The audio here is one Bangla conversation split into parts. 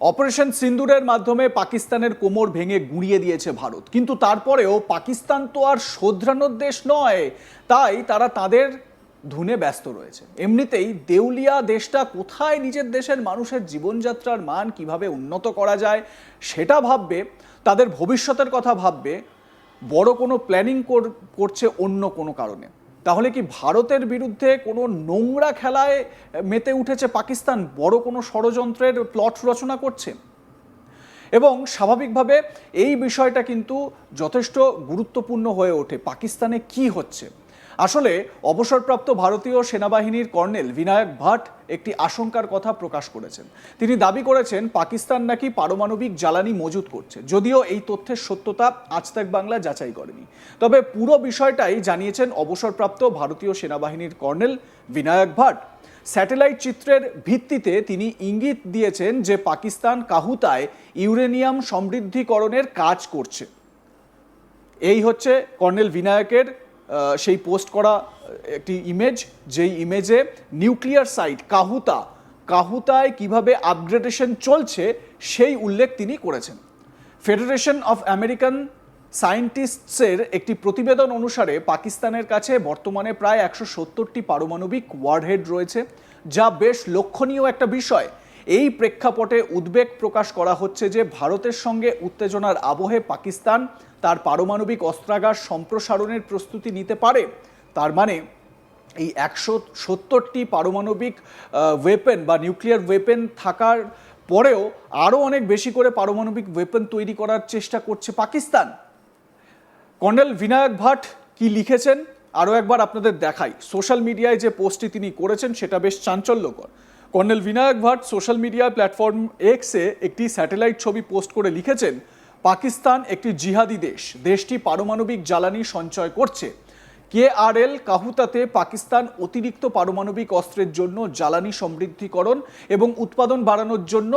অপারেশন সিন্দুরের মাধ্যমে পাকিস্তানের কোমর ভেঙে গুঁড়িয়ে দিয়েছে ভারত। কিন্তু তারপরেও পাকিস্তান তো আর শোধরানোর দেশ নয়, তাই তারা তাদের ধুনে ব্যস্ত রয়েছে। এমনিতেই দেউলিয়া দেশটা কোথায় নিজের দেশের মানুষের জীবনযাত্রার মান কীভাবে উন্নত করা যায় সেটা ভাববে, তাদের ভবিষ্যতের কথা ভাববে, বড় কোনো প্ল্যানিং করছে অন্য কোনো কারণে। তাহলে কি ভারতের বিরুদ্ধে কোনো নোংরা খেলায় মেতে উঠেছে পাকিস্তান? বড় কোনো ষড়যন্ত্রের প্লট রচনা করছে? এবং স্বাভাবিকভাবে এই বিষয়টা কিন্তু যথেষ্ট গুরুত্বপূর্ণ হয়ে ওঠে। পাকিস্তানে কি হচ্ছে? আসলে অবসরপ্রাপ্ত ভারতীয় সেনাবাহিনীর কর্নেল বিনায়ক ভাট একটি আশঙ্কার কথা প্রকাশ করেছেন। তিনি দাবি করেছেন, পাকিস্তান নাকি পারমাণবিক জ্বালানি মজুত করছে। যদিও এই তথ্যের সত্যতা আজ তাক বাংলা যাচাই করেনি। তবে পুরো বিষয়টাই জানিয়েছেন অবসরপ্রাপ্ত ভারতীয় সেনাবাহিনীর কর্নেল বিনায়ক ভাট। স্যাটেলাইট চিত্রের ভিত্তিতে তিনি ইঙ্গিত দিয়েছেন যে পাকিস্তান কাহুতায় ইউরেনিয়াম সমৃদ্ধিকরণের কাজ করছে। এই হচ্ছে কর্নেল বিনায়কের সেই পোস্ট করা একটি ইমেজ যেই ইমেজে নিউক্লিয়ার সাইট কাহুতা, কাহুতায় কীভাবে আপগ্রেডেশন চলছে, সেই উল্লেখ তিনি করেছেন। ফেডারেশন অফ আমেরিকান সায়েন্টিস্টসের একটি প্রতিবেদন অনুসারে পাকিস্তানের কাছে বর্তমানে প্রায় একশো সত্তরটি পারমাণবিক ওয়ারহেড রয়েছে, যা বেশ লক্ষণীয় একটা বিষয়। এই প্রেক্ষাপটে উদ্বেগ প্রকাশ করা হচ্ছে যে ভারতের সঙ্গে উত্তেজনার আবহে পাকিস্তান তার পারমাণবিক অস্ত্রাগার সম্প্রসারণের প্রস্তুতি নিতে পারে। তার মানে এই একশো সত্তরটি পারমাণবিক ওয়েপেন বা নিউক্লিয়ার ওয়েপেন থাকার পরেও আরও অনেক বেশি করে পারমাণবিক ওয়েপেন তৈরি করার চেষ্টা করছে পাকিস্তান। কর্নেল বিনায়ক ভাট কি লিখেছেন? আরও একবার আপনাদের দেখাই। সোশ্যাল মিডিয়ায় যে পোস্টটি তিনি করেছেন সেটা বেশ চাঞ্চল্যকর। Colonel Vinayak Bhat social media platform এক্সে একটি স্যাটেলাইট ছবি পোস্ট করে লিখেছেন, পাকিস্তান একটি জিহাদি দেশ। দেশটি পারমাণবিক জ্বালানি সঞ্চয় করছে। কে আর এল কাহুতাতে পাকিস্তান অতিরিক্ত পারমাণবিক অস্ত্রের জন্য জ্বালানি সমৃদ্ধিকরণ এবং উৎপাদন বাড়ানোর জন্য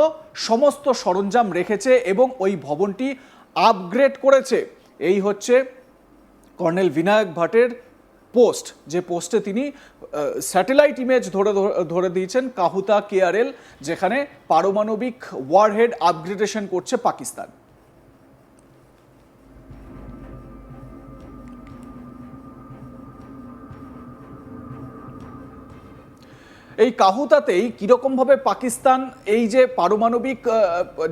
সমস্ত সরঞ্জাম রেখেছে এবং ওই ভবনটি আপগ্রেড করেছে। এই হচ্ছে কর্নেল বিনায়ক ভাটের পোস্ট, যে পোস্টে তিনি স্যাটেলাইট ইমেজ ধরে ধরে দিয়েছেন কাহুতা কেআরএল, যেখানে পারমাণবিক ওয়ারহেড আপগ্রেডেশন করছে পাকিস্তান। এই কাহুতাতেই কীরকমভাবে পাকিস্তান এই যে পারমাণবিক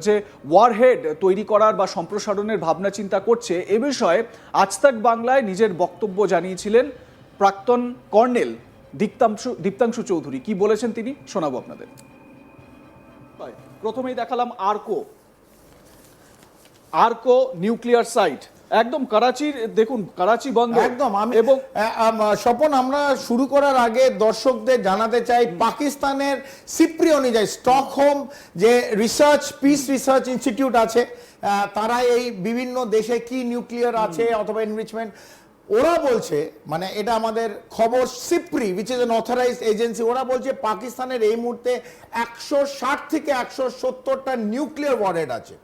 যে ওয়ারহেড তৈরি করার বা সম্প্রসারণের ভাবনা চিন্তা করছে, এ বিষয়ে আজ তাক বাংলায় নিজের বক্তব্য জানিয়েছিলেন প্রাক্তন কর্নেল দীপ্তাংশু দীপ্তাংশু চৌধুরী কি বলেছেন তিনি? শোনাবো আপনাদের। প্রথমেই দেখালাম আর্কো। আর্কো নিউক্লিয়ার সাইট। একদম করাচির দেখুন করাচি বন্ধ একদম আমি এবং স্বপন আমরা শুরু করার আগে দর্শকদের জানাতে চাই পাকিস্তানের সিপ্রি অনুযায়ী স্টকহোম যে রিসার্চ পিস রিসার্চ ইনস্টিটিউট আছে তারা এই বিভিন্ন দেশে কি নিউক্লিয়ার আছে অথবা এনরিচমেন্ট ওরা বলছে মানে এটা আমাদের খবর SIPRI which is an authorised agency ওরা বলছে পাকিস্তানের এই মুহূর্তে একশো ষাট থেকে একশো সত্তরটা নিউক্লিয়ার ওয়ারেড আছে।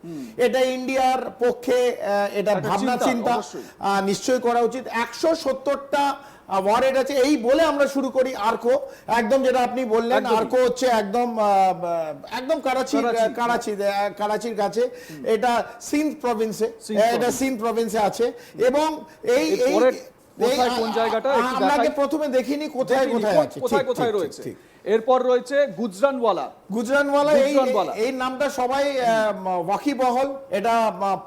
এটা ইন্ডিয়ার পক্ষে এটা ভাবনা চিন্তা, নিশ্চয় করা উচিত। একশো সত্তরটা ওয়ারেড আছে এই বলে আমরা শুরু করি আরকো একদম যেটা আপনি বললেন আরকো হচ্ছে একদম একদম করাচি করাচি। করাচি করাচির কাছে। এটা সিন্ধ প্রভিন্সে এটা। সিন্ধ প্রভিন্সে আছে। এবং এই এই কোন আমরা প্রথমে দেখিনি কোথায় কোথায় আছে। কোথায় কোথায় রয়েছে। এরপর রয়েছে গুজরানওয়ালা। গুজরানওয়ালা এই এই নামটা সবাই ওয়াকিবহল এটা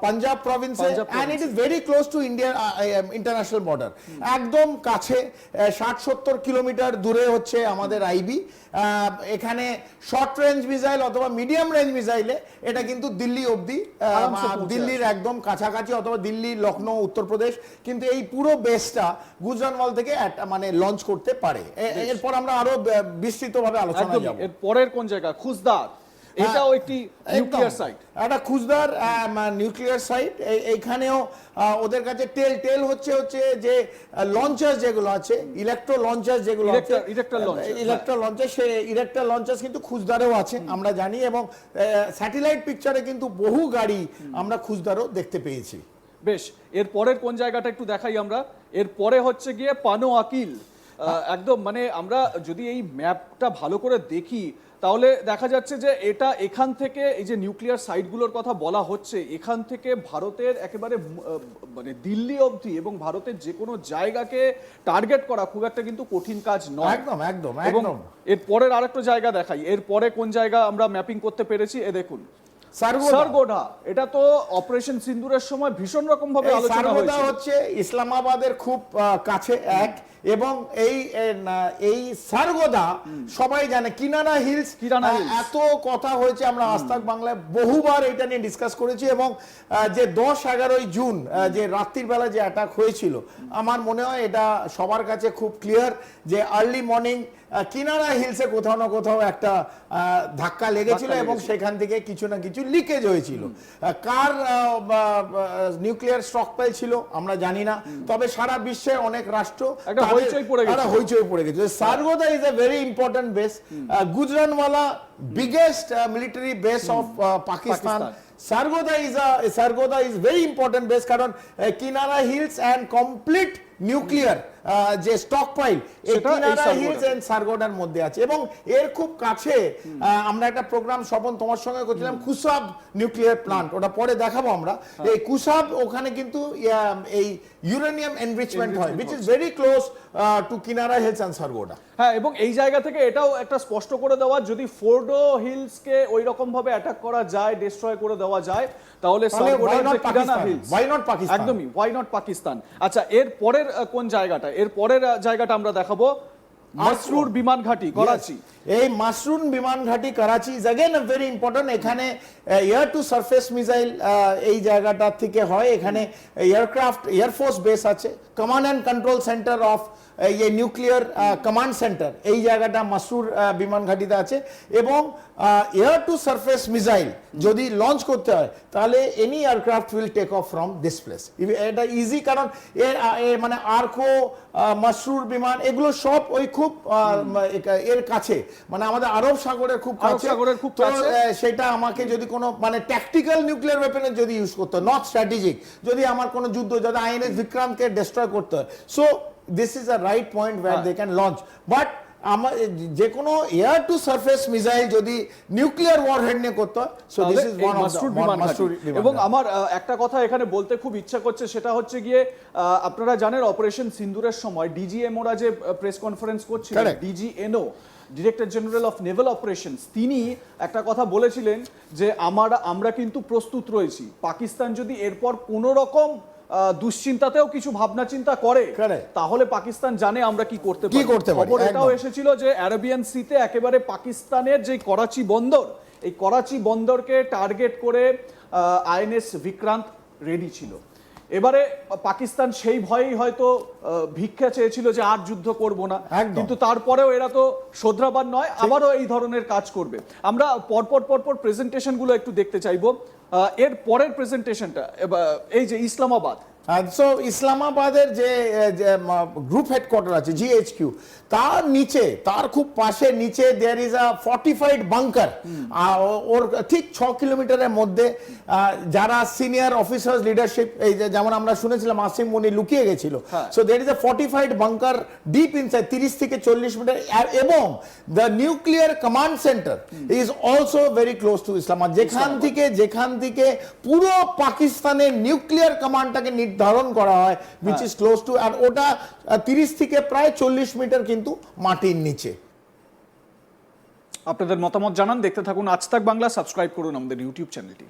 Punjab প্রভিন্সে and it is very close to Indian international border একদম কাছে ষাট সত্তর কিলোমিটার দূরে হচ্ছে আমাদের আইবি। এখানে শর্ট রেঞ্জ মিসাইল অথবা মিডিয়াম রেঞ্জ মিসাইলে এটা কিন্তু দিল্লি অবধি দিল্লির একদম কাছাকাছি অথবা দিল্লি লখনৌ উত্তরপ্রদেশ কিন্তু এই পুরো বেসটা গুজরানওয়াল থেকে মানে লঞ্চ করতে পারে। এরপর আমরা আরও বিস্তৃত ভাবে আলোচনা যাব। এর পরের কোন জায়গা? খুজদার। এটাও একটি নিউক্লিয়ার সাইট একটা খুচদার নিউক্লিয়ার সাইট এইখানেও ওদের কাছে টেল টেল হচ্ছে হচ্ছে যে লঞ্চার যেগুলো আছে ইলেকট্রো লঞ্চার যেগুলো আছে ইলেকট্রো লঞ্চার সে ইলেকট্রো লঞ্চার্স কিন্তু খুচদারেও আছে আমরা জানি এবং স্যাটেলাইট পিকচারে কিন্তু বহু গাড়ি আমরা খুচদারও দেখতে পেয়েছি। বেশ এর পরের কোন জায়গাটা একটু দেখাই আমরা? এর পরে হচ্ছে গিয়ে পানো আকিল একদম মানে আমরা যদি এই ম্যাপটা ভালো করে দেখি তাহলে দেখা যাচ্ছে যে এটা এখান থেকে এই যে নিউক্লিয়ার সাইটগুলোর কথা বলা হচ্ছে এখান থেকে ভারতের একেবারে মানে দিল্লি অবধি এবং ভারতের যে কোনো জায়গাকে টার্গেট করা খুব একটা কিন্তু কঠিন কাজ নয়। একদম একদম এবং একদম। এর পরের আরেকটা জায়গা দেখাই এর পরে কোন জায়গা আমরা ম্যাপিং করতে পেরেছি এ দেখুন। সারগোডা এটা তো অপারেশন সিন্দুরের সময় ভীষণ রকম ভাবে আলোচনা হয়েছে হচ্ছে ইসলামাবাদের খুব কাছে এক এবং এই এই সারগোদা সবাই জানে কিনারা হিলস। হিলস। এত কথা হয়েছে আমরা আস্তাক বাংলায় বহুবার এটা নিয়ে ডিসকাস করেছি এবং যে দশ এগারোই জুন যে রাত্রির বেলা যে অ্যাটাক হয়েছিল আমার মনে হয় এটা সবার কাছে খুব ক্লিয়ার যে আর্লি মর্নিং কিনারা হিলসে কোথাও না কোথাও একটা ধাক্কা লেগেছিল এবং সেখান থেকে কিছু না কিছু লিকেজ হয়েছিল। কার নিউক্লিয়ার স্টক পাইল ছিল আমরা জানি না। তবে সারা বিশ্বে অনেক রাষ্ট্র হইচই পড়ে গেছে। হইচই পড়ে গেছে। Sargodha is a very important base Gujranwala biggest military base of Pakistan. Sargodha is a Sargodha is very important base কারণ কিনারা হিলস অ্যান্ড কমপ্লিট নিউক্লিয়ার যে স্টক পাইল এই সেটা এই কিনারা। হিলস এন্ড সারগোডার মধ্যে আছে। এবং এর খুব কাছে আমরা একটা প্রোগ্রাম স্বপন তোমার সঙ্গে করছিলাম কুসাব নিউক্লিয়ার প্লান্ট ওটা পরে দেখাবো আমরা। হ্যাঁ। এই কুসাব ওখানে কিন্তু এই ইউরেনিয়াম এনরিচমেন্ট হয় which is very close to কিনারা হিলস এন্ড সারগোডা হ্যাঁ এবং এই জায়গা থেকে এটাও একটা স্পষ্ট করে দেওয়া যদি ফোর্ডো হিলসকে ওই রকম ভাবে অ্যাটাক করা যায় ডিস্ট্রয় করে দেওয়া যায় তাহলে তাহলে why সারগোডার not যে Kirana Pakistan? Hills Why not Pakistan? একদমই ওয়াই নট পাকিস্তান আচ্ছা এর পরের আহ, কোন জায়গাটা এর পরের আহ, জায়গাটা আমরা দেখাবো মাসরুর বিমান ঘাঁটি করাচি এই মাসরুন বিমান ঘাঁটি Karachi is again very important এখানে এয়ার টু সারফেস মিসাইল এই জায়গাটা থেকে হয় এখানে এয়ারক্রাফট এয়ারফোর্স বেস আছে command and control centre of এই নিউক্লিয়ার কমান্ড সেন্টার এই জায়গাটা মাসরুর আহ, বিমান ঘাঁটিতে আছে এবং এয়ার টু সারফেস মিসাইল যদি লঞ্চ করতে হয় তাহলে any aircraft will take off from this place এটা ইজি কারণ এর মানে আর্কো মাসরুর বিমান এগুলো সব ওই খুব এর কাছে। মানে আমাদের আরব সাগরের খুব কাছে। সেটা আমাকে যদি কোনো মানে ট্যাকটিক্যাল নিউক্লিয়ার ওয়েপেনের যদি ইউজ করতে হয় নট স্ট্র্যাটেজিক যদি আমার কোনো যুদ্ধ যদি আইএনএস বিক্রান্তকে ডিস্ট্রয় করতে হয়। So this is a right point where হ্যাঁ। দে ক্যান লঞ্চ বাট আমার যে কোনো এয়ার টু সারফেস মিসাইল যদি নিউক্লিয়ার ওয়ারহেড নিয়ে করতে হয় so this is one of বিমান। এবং আমার একটা কথা এখানে বলতে খুব ইচ্ছা করছে সেটা হচ্ছে গিয়ে আপনারা জানেন অপারেশন সিন্দুরের সময় ডিজিএমওরা যে প্রেস কনফারেন্স করছিলেন. DGNO director general of naval operations তিনি একটা কথা বলেছিলেন যে আমরা আমরা কিন্তু প্রস্তুত রয়েছি পাকিস্তান যদি এরপর কোনো রকম দুশ্চিন্তাতেও কিছু ভাবনা চিন্তা করে তাহলে পাকিস্তান জানে আমরা কি করতে কি পারি। করতে পারি, এটাও এসেছিল যে অ্যারাবিয়ান সিতে একেবারে পাকিস্তানের যে করাচি বন্দর এই করাচি বন্দরকে টার্গেট করে আইএনএস বিক্রান্ত রেডি ছিল। এবারে পাকিস্তান সেই ভয়েই হয়তো ভিক্ষা চেয়েছিল যে আর যুদ্ধ করব না। কিন্তু তারপরেও এরা তো শোধরাবার নয় আবারও এই ধরনের কাজ করবে। আমরা পরপর পরপর প্রেজেন্টেশনগুলো একটু দেখতে চাইব। আহ, এর পরের প্রেজেন্টেশনটা এই যে ইসলামাবাদ সো ইসলামাবাদের যে গ্রুপ হেডকোয়ার্টার আছে জিএইচকিউ তার নিচে তার খুব পাশে নিচে there is a fortified bunker ওর ঠিক ছ কিলোমিটারের মধ্যে যারা সিনিয়র অফিসার্স লিডারশিপ এই যে যেমন আমরা শুনেছিলাম আসিম মনি লুকিয়ে গেছিল। So there is a fortified bunker deep inside তিরিশ থেকে চল্লিশ মিটার এবং the nuclear command centre is also very close to Islamabad যেখান থেকে যেখান থেকে পুরো পাকিস্তানের নিউক্লিয়ার কমান্ডটাকে নির্ধারণ করা হয় উইচ ইজ ক্লোজ টু আর ওটা তিরিশ থেকে প্রায় চল্লিশ মিটার কিন্তু মাটির নিচে। আপনাদের মতামত জানান দেখতে থাকুন আজ তাক বাংলা সাবস্ক্রাইব করুন আমাদের ইউটিউব চ্যানেলটি